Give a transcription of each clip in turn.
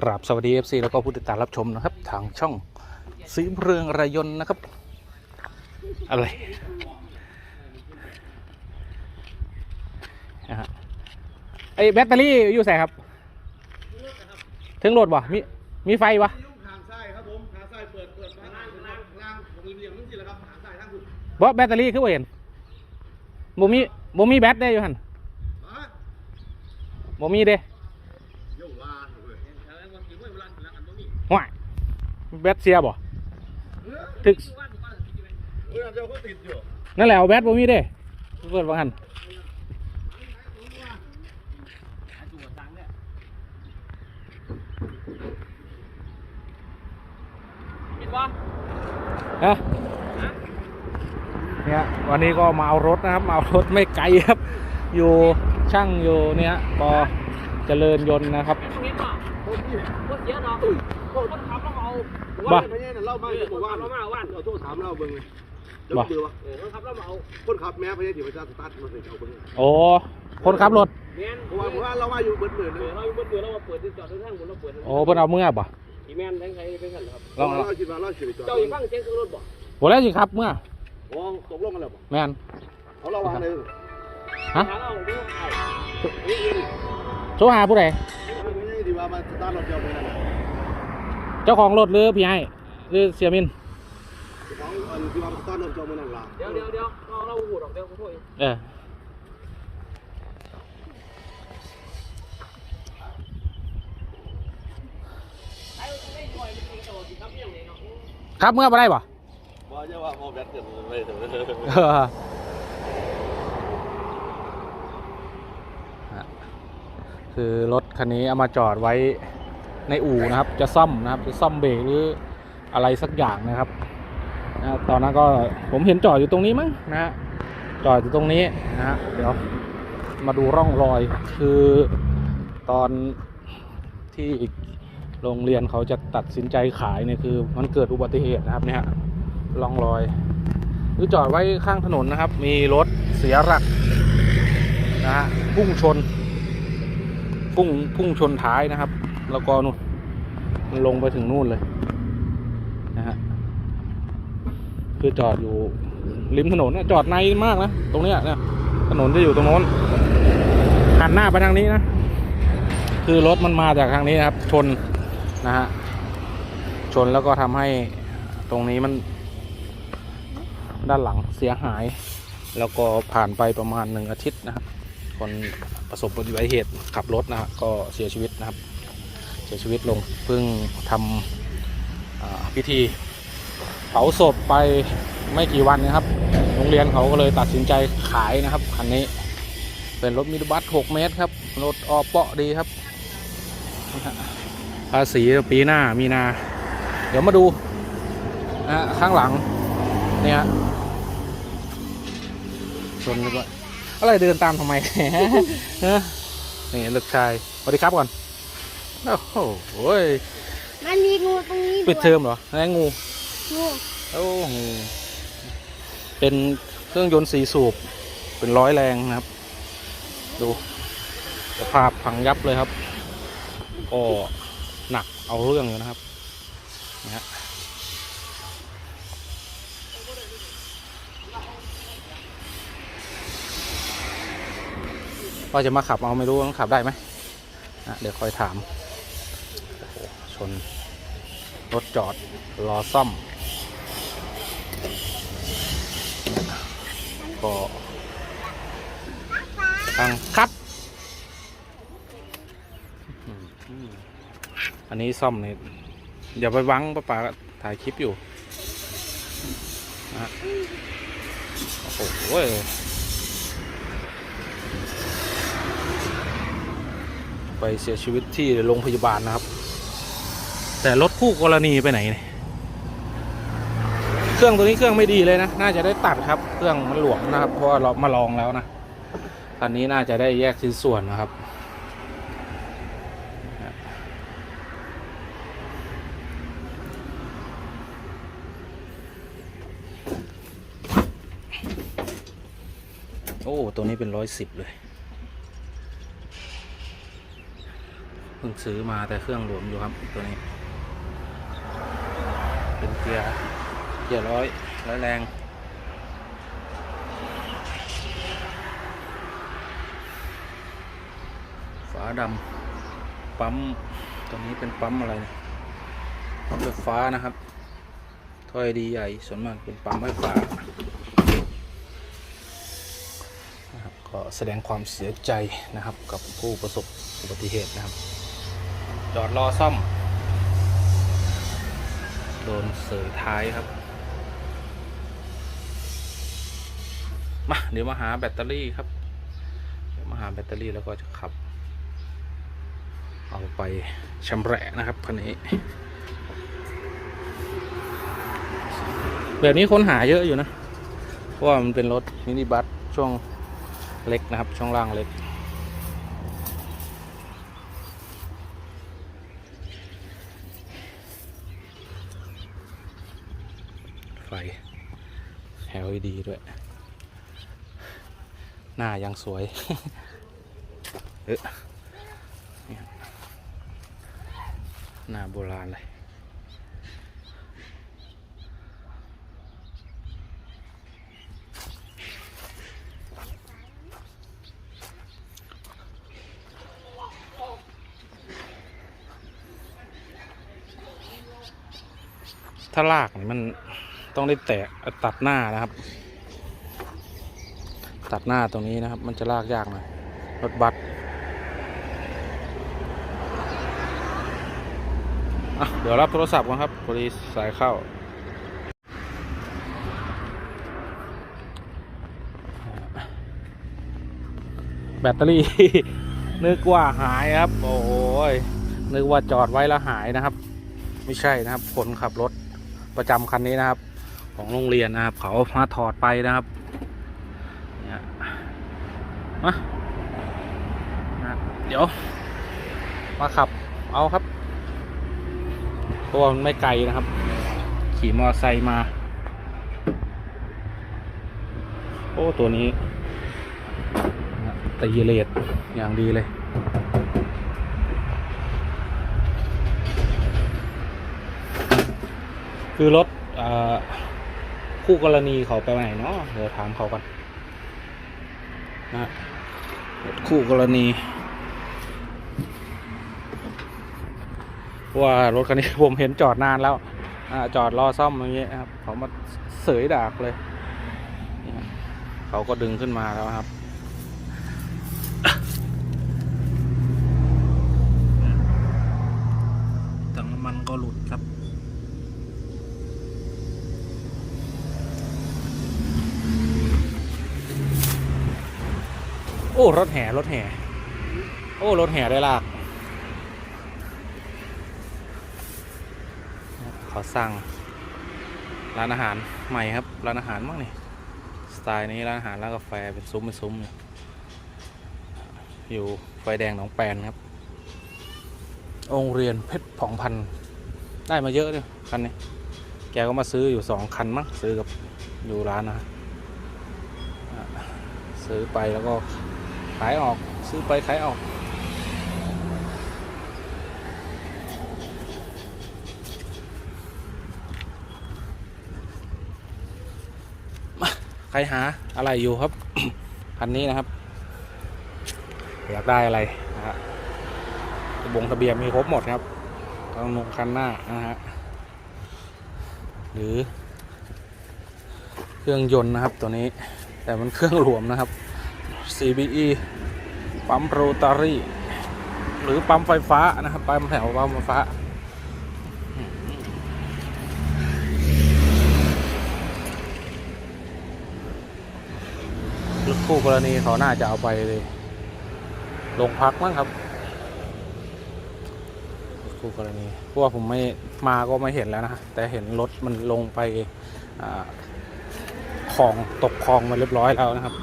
กราบสวัสดี FC แล้วก็ผู้ติดตามรับชมนะครับ ทางช่องสีเรืองรายยนต์นะครับ อะไรนะฮะไอแบตเตอรี่อยู่ใส่ครับ ถึงโหลดบ่มีมีไฟวะยุ่งทางซ้ายครับผมทางซ้ายเปิดเปิดทางล่างล่างล่างผมเรียงนั่นสิแหละครับทางซ้ายทางคุณบ่แบตเตอรี่คือบ่เห็นบ่มีบ่มีแบตได้อยู่หันฮะบ่มีเด้ ห่วยแบตเสียบ่ถึกเออเดี๋ยวก็ติดอยู่นั่นแหละเอาแบตบ่มีเด้เปิดว่าหันเห็นปะฮะเนี่ยวันนี้ก็มาเอารถนะครับมาเอารถไม่ไกลครับ อยู่ช่างอยู่เนี่ยปอเจริญยนต์นะครับเห็นปะ คนที่รถเสียเนาะคนขับต้องเอาบ้าว่าไม่ใช่น่ะเล่ามาเออจะบอกว่าเรามาว่านเราโทษถามเราเบิ่งเลยเดี๋ยวบ้าเบื่อวะเออคนขับเรามาเอาคนขับแม้พยายามที่จะสตาร์ทมาใส่เอาเบิ่งโอ้ คนขับรถเงี้ยเพราะว่าเพราะว่าเราว่าอยู่เบิดเบิดเอเลอยเราอยู่บนเรือเรามาเปิดที่จอดที่ทางบนเราเปิดโอ้เพิ่นเอาเมื่อบ่อีแมนทั้งใครเป็นกันครับลองเราคิดว่าเราสิจอดเจ้าอีฟังเสียงเครื่องรถบ่บ่แล้วสิครับเมื่อโอ้ตกลงกันแล้วบ่แม่นเอาเราวางเลยฮะหาเราดูไอ้นี่โทรหาผู้ใดไม่ใช่ดีว่ามาสตาร์ทรถเดียวไปนั่นน่ะเจ้าของรถหรือพี่ให้หรือเสียมินของอันที่ว่าตาร์ทรถเดียวไปนั่นล่ะเดี๋ยวเดี๋ยวเดี๋ยวเราเราหูดอกเดี๋ยวขอโทษเออไอ้ไม่ปล่อวันเออครับยังไงเนาะครับเมื่อบ่ได้บ่บ่ใช่ว่าโมแบตเกิดเลยเถอะเออฮะคือรถคันนี้เอามาจอดไว้ ในอู่นะครับ จะซ่อมนะครับจะซ่อมเบรกหรืออะไรสักอย่างนะครับนะตอนนั้นก็ผมเห็นจอดอยู่ตรงนี้มั้งนะฮะจอดอยู่ตรงนี้นะฮะเดี๋ยวมาดูร่องรอยคือตอนที่โรงเรียนเขาจะตัดสินใจขายเนี่ยคือ มันเกิดอุบัติเหตุนะครับเนี่ยฮะร่องรอยหรือจอดไว้ข้างถนนนะครับ มีรถเสียหลักนะฮะพุ่งชน พุ่งพุ่งชนท้ายนะครับ แล้วก็นู่นมันลงไปถึงนู่นเลยนะฮะคือจอดอยู่ริมถนนนะจอดในมากนะตรงเนี้ยเนี่ยถนนจะอยู่ตรงโน้นหันหน้าไปทางนี้นะคือรถมันมาจากทางนี้นะครับ ชนนะฮะชนแล้วก็ทำให้ตรงนี้มัน ด้านหลังเสียหาย แล้วก็ผ่านไปประมาณหนึ่งอาทิตย์นะครับคนประสบอุบัติเหตุขับรถนะฮะก็เสียชีวิตนะครับ เสียชีวิตลงเพิ่งทำพิธีเผาศพไปไม่กี่วันนะครับ โรงเรียนเขาก็เลยตัดสินใจขายนะครับคันนี้ เป็นรถมินิบัส 6 เมตรครับ รถออเปาะดีครับ ภาษีปีหน้ามีนา เดี๋ยวมาดูนะฮะข้างหลังเนี่ยชนเลยว่าอะไรเดินตามทำไมฮะนี่ลูกชายสวัสดีครับก่อน โอ้โหโอ้ยมันมีงูตรงนี้ปิดเทอมเหรอไอ้งูงูโอ้โหเป็นเครื่องยนต์สีสูบ เป็นร้อยแรงนะครับ ดูสภาพพังยับเลยครับ ก็หนักเอาเรื่องอยู่นะครับนะฮะว่าจะมาขับเอาไม่รู้ต้องขับได้ไหมนะเดี๋ยวคอยถามโอ้โห ชน รถจอด รอซ่อม ก็ทางครับอันนี้ซ่อมเนี่ยอย่าไปวังป้าป๋าถ่ายคลิปอยู่นะโอ้โหไปเสียชีวิตที่โรงพยาบาลนะครับ แต่รถคู่กรณีไปไหนเนี่ยเครื่องตัวนี้เครื่องไม่ดีเลยนะ น่าจะได้ตัดครับ เครื่องมันหลวมนะครับ เพราะเรามาลองแล้วนะคันนี้น่าจะได้แยกชิ้นส่วนนะครับ โอ้ ตัวนี้เป็นร้อยสิบเลย เพิ่งซื้อมาแต่เครื่องหลวมอยู่ครับตัวนี้ กียร์เกียร์ร้อยร้อยแรงฝาดำปั๊มตัวนี้เป็นปั๊มอะไรเปั๊มไฟฟ้านะครับถ้อยดีใหญ่ส่วนมากเป็นปั๊มไฟฟ้านะครับก็แสดงความเสียใจนะครับกับผู้ประสบอุบัติเหตุนะครับ จอดรอซ่อม โดนเสยท้ายครับ มาเดี๋ยวมาหาแบตเตอรี่ครับเดี๋ยวมาหาแบตเตอรี่แล้วก็จะขับ เอาไปชำแหละนะครับคันนี้ แบบนี้คนหาเยอะอยู่นะ เพราะว่ามันเป็นรถมินิบัสช่วงเล็กนะครับ ช่วงล่างเล็ก ไฟ LED ด้วย หน้ายังสวยเออเนี่ยหน้าโบราณเลยถ้าลากมัน ต้องได้แตะตัดหน้านะครับ ตัดหน้าตรงนี้นะครับ มันจะลากยากหน่อยรถบัสเดี๋ยวรับโทรศัพท์ก่อนครับพอดีสายเข้าแบตเตอรี่ นึกว่าหายครับ โอ้ยนึกว่าจอดไว้แล้วหายนะครับ ไม่ใช่นะครับคนขับรถประจำคันนี้นะครับ ของโรงเรียนนะครับ เขามาถอดไปนะครับเนี่ยมาเดี๋ยว มาขับเอาครับเพราะว่ามันไม่ไกลนะครับ ขี่มอเตอร์ไซค์มา โอ้ ตัวนี้ตีเลดอย่างดีเลยคือรถอ่อ คู่กรณีเขาไปไหนเนาะเดี๋ยวถามเขาก่อนนะรถคู่กรณี ว่ารถคันนี้ผมเห็นจอดนานแล้วอจอดรอซ่อมอย่างเงี้ยครับเขามาเสยดากเลยเนี่ยเขาก็ดึงขึ้นมาแล้วครับถังน้ำมันก็หลุดครับ อ้รถแห่รถแห่ โอ้รถแห่ได้ลากขาสร้างร้านอาหารใหม่ครับร้านอาหารมั้งนี่สไตล์นี้ร้านอาหารร้านกาแฟเป็นซุ้มเป็นซุ้มอยู่ไฟแดงหนองแปนครับโรงเรียนเพชรผ่องพันได้มาเยอะเลยคันนี้แกก็มาซื้ออยู่สองคันมั้งซื้อกับอยู่ร้านนะซื้อไปแล้วก็ ขายออกซื้อไปขายออกมาใครหาอะไรอยู่ครับ คันนี้นะครับ อยากได้อะไรนะฮะทะบงทะเบียนมีครบหมดครับต้องลงคันหน้านะฮะ หรือ เครื่องยนต์นะครับตัวนี้ แต่มันเครื่องรวมนะครับ CBE ปั๊มโรตารี่ หรือปั๊มไฟฟ้านะครับปั๊มแถวปั๊มไฟฟ้าคู่กรณีเขาน่าจะเอาไปเลยลงพักมั้งครับคู่กรณีเพราะว่าผมไม่มาก็ไม่เห็นแล้วนะ แต่เห็นรถมันลงไปอาคลองตกคลองมาเรียบร้อยแล้วนะครับ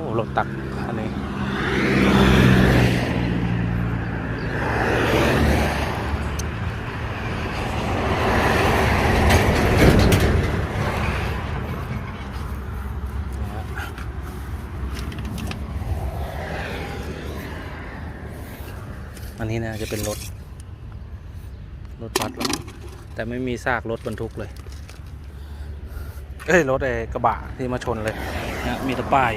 อ้รถตักอันนี้อันนี้นะจะเป็นรถ รถบัสแล้วแต่ไม่มีซากรถบรรทุกเลยเอ้ยรถไอ้กระบะที่มาชนเลยนะมีตะป้าย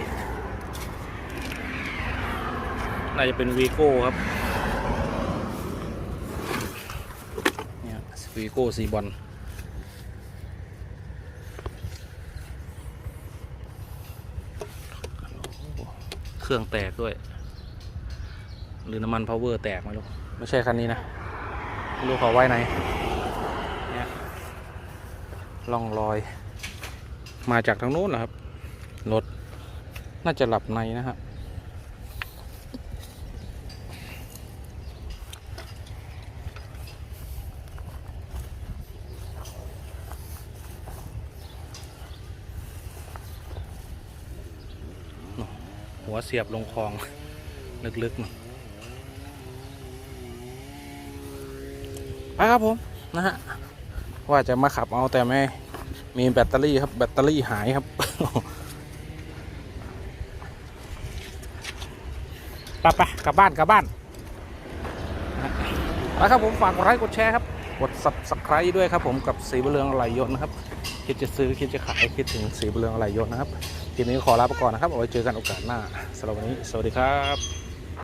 น่าจะเป็นวีโก้ครับเนี่ยวีโก้ซีบอลเครื่องแตกด้วย หรือน้ำมันพาวเวอร์แตกไม่รู้ไม่ใช่คันนี้นะไม่รู้เขาไว้ไหนเนี่ยล่องรอย มาจากทางนู้นเหรอครับรถน่าจะหลับในนะฮะ หัวเสียบลงคลอง ลึกๆหน่ไปครับผมนะฮะ ว่าจะมาขับเอาแต่ไม่ มีแบตเตอรี่ครับ แบตเตอรี่หายครับไปไปกลับบ้านกลับบ้านไปครับผมฝากกดไลค์กดแชร์ครับกด subscribe ด้วยครับผมกับสีบุญเรืองอะไหลยนต์นะครับ คิดจะซื้อคิดจะขายคิดถึงสีบุญเรืองอะไหลยนต์นะครับ ทีนี้ขอลาไปก่อนนะครับเอาไว้เจอกันโอกาสหน้าสำหรับวันนี้ สวัสดีครับ